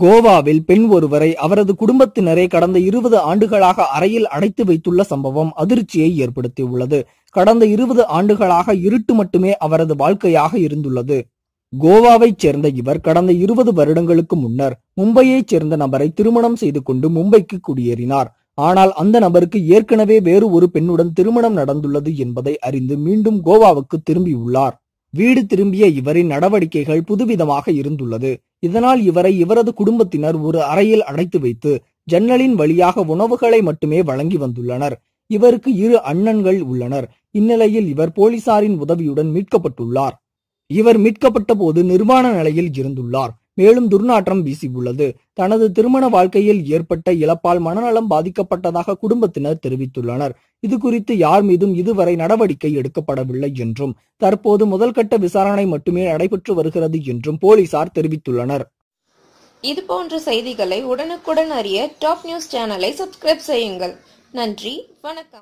கோவாவில் பெண் ஒருவரை அவரது குடும்பத்தினரே கடந்த இருபது ஆண்டுகளாக அறையில் அடைத்து வைத்துள்ள சம்பவம் அதிர்ச்சியை ஏற்படுத்தியுள்ளது. கடந்த இருபது ஆண்டுகளாக இருட்டு மட்டுமே அவரது வாழ்க்கையாக இருந்துள்ளது. கோவாவைச் சேர்ந்த இவர் கடந்த இருபது வருடங்களுக்கு முன்னர் மும்பையைச் சேர்ந்த நபரை திருமணம் செய்து கொண்டு மும்பைக்கு குடியேறினார். ஆனால் அந்த நபருக்கு ஏற்கனவே வேறு ஒரு பெண்ணுடன் திருமணம் நடந்துள்ளது என்பதை அறிந்து மீண்டும் கோவாவுக்கு திரும்பியுள்ளார். வீடு திரும்பிய இவரின் நடவடிக்கைகள் புதுவிதமாக இருந்துள்ளது. இதனால் இவரை இவரது குடும்பத்தினர் ஒரு அறையில் அடைத்து வைத்து ஜன்னலின் வழியாக உணவுகளை மட்டுமே வழங்கி வந்துள்ளனர். இவருக்கு இரு அண்ணன்கள் உள்ளனர். இந்நிலையில் இவர் போலீசாரின் உதவியுடன் மீட்கப்பட்டுள்ளார். இவர் மீட்கப்பட்ட போது நிர்வாண நிலையில் இருந்துள்ளார். மேலும் துர்நாற்றம் வீசியுள்ளது. தனது திருமண வாழ்க்கையில் ஏற்பட்ட இழப்பால் மனநலம் பாதிக்கப்பட்டதாக குடும்பத்தினர் தெரிவித்துள்ளனர். இது குறித்து யார் மீதும் இதுவரை நடவடிக்கை எடுக்கப்படவில்லை என்றும் தற்போது முதல்கட்ட விசாரணை மட்டுமே நடைபெற்று வருகிறது என்றும் போலீசார் தெரிவித்துள்ளனர். இது போன்ற செய்திகளை உடனுக்குடன் அறிய டாப் நியூஸ் சேனலை சப்ஸ்கிரைப் செய்யுங்கள். நன்றி வணக்கம்.